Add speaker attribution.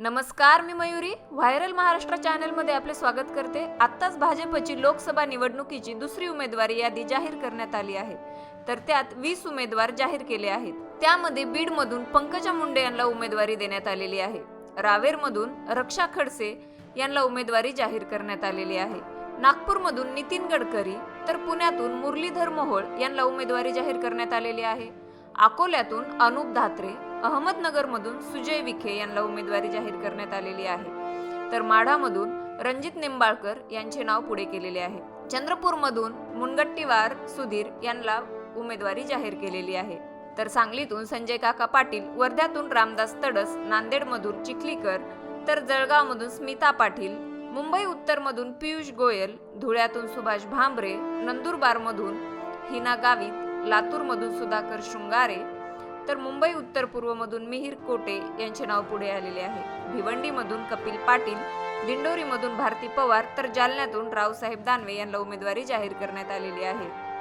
Speaker 1: नमस्कार मी मयुरी. व्हायरल महाराष्ट्र चॅनलमध्ये आपले स्वागत करते. आत्ताच भाजपची लोकसभा निवडणुकीची दुसरी उमेदवारी यादी जाहीर करण्यात आली आहे. तर त्यात वीस उमेदवार जाहीर केले आहेत. त्यामध्ये बीडमधून पंकजा मुंडे यांना उमेदवारी देण्यात आलेली आहे. रावेरमधून रक्षा खडसे यांना उमेदवारी जाहीर करण्यात आलेली आहे. नागपूरमधून नितीन गडकरी तर पुण्यातून मुरलीधर मोहोळ यांना उमेदवारी जाहीर करण्यात आलेली आहे. अकोल्यातून अनुप धात्रे अहमदनगरमधून सुजय विखे यांना उमेदवारी जाहीर करण्यात आलेली आहे. तर माढामधून रणजित निंबाळकर यांचे नाव पुढे केलेले आहे. चंद्रपूरमधून मुनगट्टीवार सुधीर यांना उमेदवारी जाहीर केलेली आहे. तर सांगलीतून संजय काका पाटील वर्ध्यातून रामदास तडस नांदेडमधून चिखलीकर तर जळगावमधून स्मिता पाटील मुंबई उत्तरमधून पियुष गोयल धुळ्यातून सुभाष भांबरे नंदुरबारमधून हिना गावित लातूरमधून सुधाकर शृंगारे तर मुंबई उत्तर पूर्वमधून मिहीर कोटे यांचे नाव पुढे आलेले आहे. भिवंडीमधून कपिल पाटील दिंडोरीमधून भारती पवार तर जालन्यातून रावसाहेब दानवे यांना उमेदवारी जाहीर करण्यात आलेली आहे.